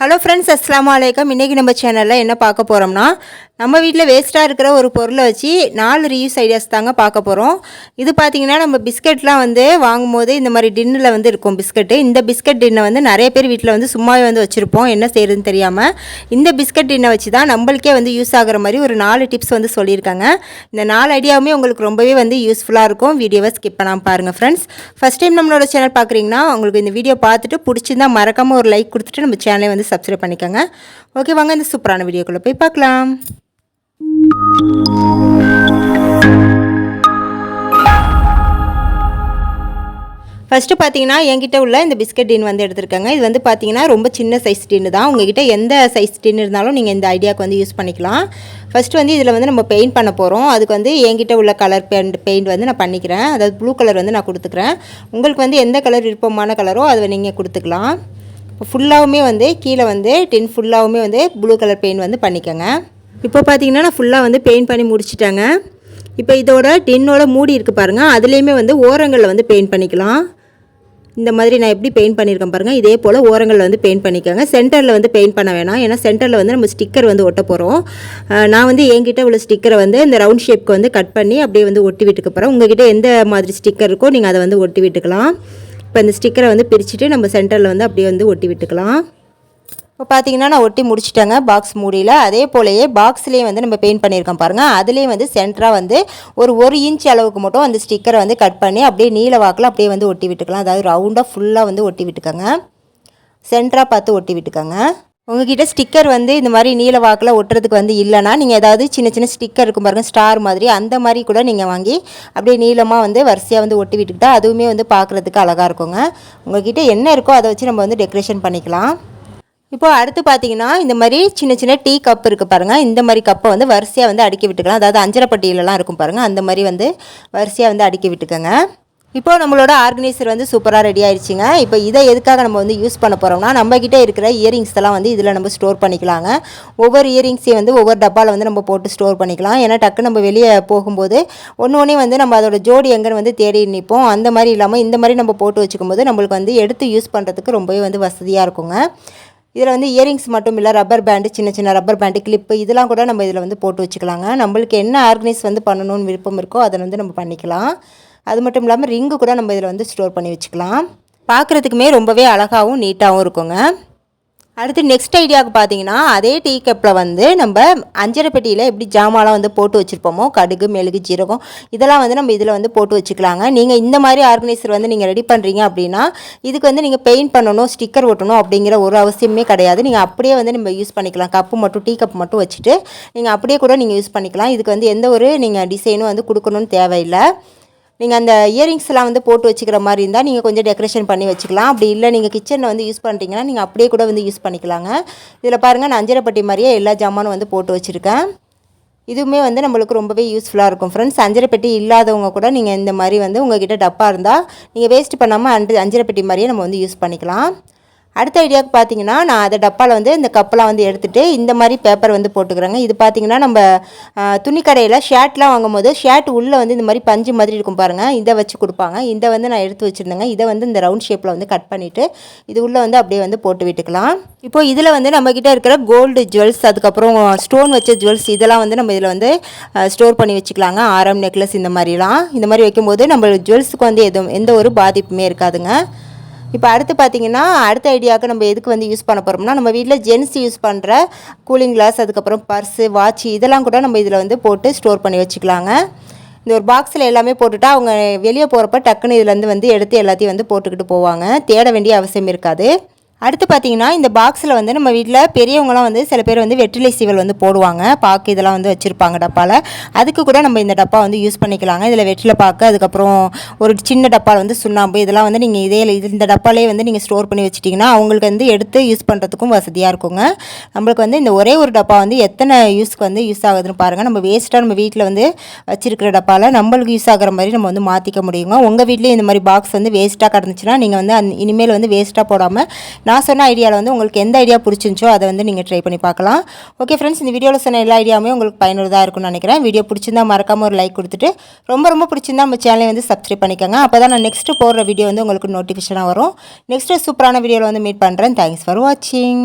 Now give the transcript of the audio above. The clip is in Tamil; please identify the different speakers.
Speaker 1: ஹலோ ஃப்ரெண்ட்ஸ் அஸ்லாம் வலைக்கம் இன்றைக்கி நம்ம சேனலில் என்ன பார்க்க போகிறோம்னா நம்ம வீட்டில் வேஸ்ட்டாக இருக்கிற ஒரு பொருளை வச்சு நாலு ரீயூஸ் ஐடியாஸ் தாங்க பார்க்க போகிறோம் இது பார்த்திங்கன்னா நம்ம பிஸ்கெட்லாம் வந்து வாங்கும்போது இந்த மாதிரி டின்னில் வந்து இருக்கும் பிஸ்கட்டு. இந்த பிஸ்கட் டின்னை வந்து நிறைய பேர் வீட்டில் வந்து சும்மாவே வந்து வச்சுருப்போம். என்ன செய்கிறதுன்னு தெரியாமல் இந்த பிஸ்கட் டின்னை வச்சு தான் நம்மளுக்கே வந்து யூஸ் ஆகிற மாதிரி ஒரு நாலு டிப்ஸ் வந்து சொல்லியிருக்காங்க. இந்த நாலு ஐடியாவுமே உங்களுக்கு ரொம்பவே வந்து யூஸ்ஃபுல்லாக இருக்கும். வீடியோவை ஸ்கிப் பண்ணாமல் பாருங்கள் ஃப்ரெண்ட்ஸ் ஃபஸ்ட் டைம் நம்மளோட சேனல் பார்க்குறீங்கன்னா உங்களுக்கு இந்த வீடியோ பார்த்துட்டு பிடிச்சிருந்தா மறக்காமல் ஒரு லைக் கொடுத்துட்டு நம்ம சேனலை வந்து சப்ஸ்கிரைப் பண்ணிக்கோங்க. ஓகே வாங்க இந்த சூப்பரான வீடியோக்குள்ளே போய் பார்க்கலாம். ஃபஸ்ட்டு பார்த்தீங்கன்னா என்கிட்ட உள்ள இந்த பிஸ்கட் டின் வந்து எடுத்திருக்காங்க. இது வந்து பார்த்தீங்கன்னா ரொம்ப சின்ன சைஸ் டின்னு தான். உங்ககிட்ட எந்த சைஸ் டின் இருந்தாலும் நீங்கள் இந்த ஐடியாவுக்கு வந்து யூஸ் பண்ணிக்கலாம். ஃபஸ்ட்டு வந்து இதில் வந்து நம்ம பெயிண்ட் பண்ண போகிறோம் அதுக்கு வந்து என்கிட்ட உள்ள கலர் பெயிண்ட் பெயிண்ட் வந்து நான் பண்ணிக்கிறேன். அதாவது ப்ளூ கலர் வந்து நான் கொடுத்துக்கிறேன். உங்களுக்கு வந்து எந்த கலர் விருப்பமான கலரோ அதை நீங்கள் கொடுத்துக்கலாம். ஃபுல்லாகவுமே வந்து கீழே வந்து டின் ஃபுல்லாகவுமே வந்து ப்ளூ கலர் பெயிண்ட் வந்து பண்ணிக்கோங்க. இப்போ பார்த்தீங்கன்னா நான் ஃபுல்லாக வந்து பெயிண்ட் பண்ணி முடிச்சிட்டேங்க. இப்போ இதோட டின்னோட மூடி இருக்குது பாருங்கள் அதுலேயுமே வந்து ஓரங்களில் வந்து பெயிண்ட் பண்ணிக்கலாம். இந்த மாதிரி நான் எப்படி பெயிண்ட் பண்ணியிருக்கேன் பாருங்கள் இதே போல் ஓரங்களில் வந்து பெயிண்ட் பண்ணிக்கோங்க. சென்டரில் வந்து பெயிண்ட் பண்ண வேணாம். ஏன்னா சென்டரில் வந்து நம்ம ஸ்டிக்கர் வந்து ஒட்ட போகிறோம் நான் வந்து என்கிட்ட உள்ள ஸ்டிக்கரை வந்து இந்த ரவுண்ட் ஷேப்க்கு வந்து கட் பண்ணி அப்படியே வந்து ஒட்டி விட்டுக்க போகிறேன் உங்ககிட்ட எந்த மாதிரி ஸ்டிக்கர் இருக்கோ நீங்கள் அதை வந்து ஒட்டி விட்டுக்கலாம். இப்போ இந்த ஸ்டிக்கரை வந்து பிரிச்சுட்டு நம்ம சென்டரில் வந்து அப்படியே வந்து ஒட்டி விட்டுக்கலாம். இப்போ பார்த்தீங்கன்னா நான் ஒட்டி முடிச்சிட்டேங்க பாக்ஸ் மூடியில். அதே போலயே பாக்ஸ்லேயே வந்து நம்ம பெயிண்ட் பண்ணியிருக்கோம் பாருங்கள் அதுலேயே வந்து சென்டராக வந்து ஒரு ஒரு இன்ச் அளவுக்கு மட்டும் அந்த ஸ்டிக்கரை வந்து கட் பண்ணி அப்படியே நீல வாக்கில் அப்படியே வந்து ஒட்டி விட்டுக்கலாம். அதாவது ரவுண்டாக ஃபுல்லாக வந்து ஒட்டி விட்டுக்கோங்க. சென்டராக பார்த்து ஒட்டி விட்டுக்கோங்க. உங்ககிட்ட ஸ்டிக்கர் வந்து இந்த மாதிரி நீல வாக்கில் ஒட்டுறதுக்கு வந்து இல்லைனா நீங்கள் ஏதாவது சின்ன சின்ன ஸ்டிக்கர் இருக்கும் பாருங்கள் ஸ்டார் மாதிரி அந்த மாதிரி கூட நீங்கள் வாங்கி அப்படியே நீளமாக வந்து வரிசையாக வந்து ஒட்டி விட்டுக்கிட்டால் அதுவுமே வந்து பார்க்குறதுக்கு அழகாக இருக்குங்க. உங்ககிட்ட என்ன இருக்கோ அதை வச்சு நம்ம வந்து டெக்கரேஷன் பண்ணிக்கலாம். இப்போது அடுத்து பார்த்தீங்கன்னா இந்த மாதிரி சின்ன சின்ன டீ கப் இருக்குது பாருங்கள் இந்த மாதிரி கப்பை வந்து வரிசையாக வந்து அடுக்கி விட்டுக்கலாம். அதாவது அஞ்சரைப்பட்டியிலலாம் இருக்கும் பாருங்கள் அந்த மாதிரி வந்து வரிசையாக வந்து அடுக்கி விட்டுக்கோங்க. இப்போ நம்மளோட ஆர்கனைசர் வந்து சூப்பராக ரெடி ஆயிடுச்சுங்க இப்போ இதை எதுக்காக நம்ம வந்து யூஸ் பண்ண போகிறோம்னா நம்மக்கிட்ட இருக்கிற இயரிங்ஸ் எல்லாம் வந்து இதில் நம்ம ஸ்டோர் பண்ணிக்கலாங்க. ஒவ்வொரு இயரிங்ஸையும் வந்து ஒவ்வொரு டப்பாவில் வந்து நம்ம போட்டு ஸ்டோர் பண்ணிக்கலாம். ஏன்னா டக்கு நம்ம வெளியே போகும்போது ஒன்று ஒன்றே வந்து நம்ம அதோட ஜோடி எங்கன்னு வந்து தேடி நிற்போம் அந்த மாதிரி இல்லாமல் இந்த மாதிரி நம்ம போட்டு வச்சுக்கும் போது நம்மளுக்கு வந்து எடுத்து யூஸ் பண்ணுறதுக்கு ரொம்பவே வந்து வசதியாக இருக்குங்க. இதில் வந்து இயரிங்ஸ் மட்டும் இல்லை ரப்பர் பேண்டு சின்ன சின்ன ரப்பர் பேண்டு கிளிப்பு இதெல்லாம் கூட நம்ம இதில் வந்து போட்டு வச்சுக்கலாங்க. நம்மளுக்கு என்ன ஆர்கனைஸ் வந்து பண்ணணும்னு விருப்பம் இருக்கோ அதை வந்து நம்ம பண்ணிக்கலாம். அது மட்டும் இல்லாமல் ரிங்கு கூட நம்ம இதில் வந்து ஸ்டோர் பண்ணி வச்சுக்கலாம். பார்க்குறதுக்குமே ரொம்பவே அழகாகவும் நீட்டாகவும் இருக்குங்க. அடுத்து நெக்ஸ்ட் ஐடியாவுக்கு பார்த்தீங்கன்னா அதே டீ கப்பில் வந்து நம்ம அஞ்சரை பெட்டியில் எப்படி ஜாமாலாம் வந்து போட்டு வச்சுருப்போமோ கடுகு மெழுகு ஜீரகம் இதெல்லாம் வந்து நம்ம இதில் வந்து போட்டு வச்சுக்கலாங்க. நீங்கள் இந்த மாதிரி ஆர்கனைசர் வந்து நீங்கள் ரெடி பண்ணுறீங்க அப்படின்னா இதுக்கு வந்து நீங்கள் பெயிண்ட் பண்ணணும் ஸ்டிக்கர் ஒட்டணும் அப்படிங்கிற ஒரு அவசியமே கிடையாது. நீங்கள் அப்படியே வந்து நம்ம யூஸ் பண்ணிக்கலாம். கப்பு மட்டும் டீ கப் மட்டும் வச்சுட்டு நீங்கள் அப்படியே கூட நீங்கள் யூஸ் பண்ணிக்கலாம். இதுக்கு வந்து எந்த ஒரு நீங்கள் டிசைனும் வந்து கொடுக்கணும்னு தேவையில்லை. நீங்கள் அந்த இயரிங்ஸ்லாம் வந்து போட்டு வச்சுக்கிற மாதிரி இருந்தால் நீங்கள் கொஞ்சம் டெக்கரேஷன் பண்ணி வச்சுக்கலாம். அப்படி இல்லை நீங்கள் கிச்சனில் வந்து யூஸ் பண்ணுறீங்கன்னா நீங்கள் அப்படியே கூட வந்து யூஸ் பண்ணிக்கலாங்க. இதில் பாருங்கள் நான் அஞ்சரைப்பட்டி மாதிரியே எல்லா ஜாமானும் வந்து போட்டு வச்சுருக்கேன். இதுவுமே வந்து நம்மளுக்கு ரொம்பவே யூஸ்ஃபுல்லாக இருக்கும். ஃப்ரெண்ட்ஸ் அஞ்சரை பெட்டி இல்லாதவங்க கூட நீங்கள் இந்த மாதிரி வந்து உங்கள்கிட்ட டப்பா இருந்தால் நீங்கள் வேஸ்ட் பண்ணாமல் அஞ்சு அஞ்சரை பெட்டி மாதிரியே நம்ம வந்து யூஸ் பண்ணிக்கலாம். அடுத்த ஐடியாவுக்கு பார்த்தீங்கன்னா நான் அதை டப்பாவில் வந்து இந்த கப்பெலாம் வந்து எடுத்துகிட்டு இந்த மாதிரி பேப்பர் வந்து போட்டுக்கிறேங்க. இது பார்த்தீங்கன்னா நம்ம துணி கடையில் ஷர்ட்லாம் வாங்கும் போது ஷர்ட் உள்ளே வந்து இந்த மாதிரி பஞ்சு மாதிரி இருக்கும் பாருங்கள் இதை வச்சு கொடுப்பாங்க. இதை வந்து நான் எடுத்து வச்சுருந்தேங்க. இதை வந்து இந்த ரவுண்ட் ஷேப்பில் வந்து கட் பண்ணிவிட்டு இது உள்ளே வந்து அப்படியே வந்து போட்டு விட்டுக்கலாம். இப்போ இதில் வந்து நம்மக்கிட்ட இருக்கிற கோல்டு ஜுவல்ஸ் அதுக்கப்புறம் ஸ்டோன் வச்ச ஜுவல்ஸ் இதெல்லாம் வந்து நம்ம இதில் வந்து ஸ்டோர் பண்ணி வச்சுக்கலாங்க. ஆரம் நெக்லஸ் இந்த மாதிரிலாம். இந்த மாதிரி வைக்கும்போது நம்ம ஜுவல்ஸுக்கு வந்து எதுவும் எந்த ஒரு பாதிப்புமே இருக்காதுங்க. இப்போ அடுத்து பார்த்திங்கன்னா அடுத்த ஐடியாவுக்கு நம்ம எதுக்கு வந்து யூஸ் பண்ண போகிறோம்னா நம்ம வீட்டில் ஜென்ஸ் யூஸ் பண்ணுற கூலிங் கிளாஸ் அதுக்கப்புறம் பர்ஸு வாட்ச் இதெல்லாம் கூட நம்ம இதில் வந்து போட்டு ஸ்டோர் பண்ணி வச்சுக்கலாங்க. இந்த ஒரு பாக்ஸில் எல்லாமே போட்டுவிட்டா அவங்க வெளியே போகிறப்ப டக்குன்னு இதுலேருந்து வந்து எடுத்து எல்லாத்தையும் வந்து போட்டுக்கிட்டு போவாங்க. தேட வேண்டிய அவசியம் இருக்காது. அடுத்து பார்த்தீங்கன்னா இந்த பாக்ஸில் வந்து நம்ம வீட்டில் பெரியவங்களாம் வந்து சில பேர் வந்து வெற்றிலை சீவல் வந்து போடுவாங்க. பாக்கு இதெல்லாம் வந்து வச்சுருப்பாங்க டப்பாவில் அதுக்கு கூட நம்ம இந்த டப்பா வந்து யூஸ் பண்ணிக்கலாங்க. இதில் வெற்றிலை பாக்கு அதுக்கப்புறம் ஒரு சின்ன டப்பாவில் வந்து சுண்ணாம்பு இதெல்லாம் வந்து நீங்கள் இதே இது இந்த டப்பாலே வந்து நீங்கள் ஸ்டோர் பண்ணி வச்சிட்டிங்கன்னா அவங்களுக்கு வந்து எடுத்து யூஸ் பண்ணுறதுக்கும் வசதியாக இருக்குங்க. நம்மளுக்கு வந்து இந்த ஒரே ஒரு டப்பா வந்து எத்தனை யூஸ்க்கு வந்து யூஸ் ஆகுதுன்னு பாருங்கள் நம்ம வேஸ்ட்டாக நம்ம வீட்டில் வந்து வச்சிருக்கிற டப்பாவில் நம்மளுக்கு யூஸ் ஆகிற மாதிரி நம்ம வந்து மாற்றிக்க முடியுங்க. உங்கள் வீட்லேயும் இந்த மாதிரி பாக்ஸ் வந்து வேஸ்ட்டாக கிடந்துச்சுன்னா நீங்கள் வந்து இனிமேல் வந்து வேஸ்ட்டாக போடாமல் நான் சொன்ன ஐடியாவில் வந்து உங்களுக்கு எந்த ஐடியா பிடிச்சிருந்துச்சோ அதை வந்து நீங்கள் ட்ரை பண்ணி பார்க்கலாம். ஓகே ஃப்ரெண்ட்ஸ் இந்த வீடியோவில் சொன்ன எல்லா ஐடியாவுமே உங்களுக்கு பயனுள்ளதாக இருக்கும்னு நினைக்கிறேன். வீடியோ பிடிச்சிருந்தா மறக்காமல் ஒரு லைக் கொடுத்துட்டு ரொம்ப ரொம்ப பிடிச்சிருந்தா நம்ம சேனலை வந்து சப்ஸ்கிரைப் பண்ணிக்கோங்க. அப்போ தான் நான் நெக்ஸ்ட்டு போடுற வீடியோ வந்து உங்களுக்கு நோட்டிஃபிகேஷனாக வரும். நெக்ஸ்ட்டு சூப்பரான வீடியோவில் வந்து மீட் பண்ணுறேன் தேங்க்ஸ் ஃபார் வாட்சிங்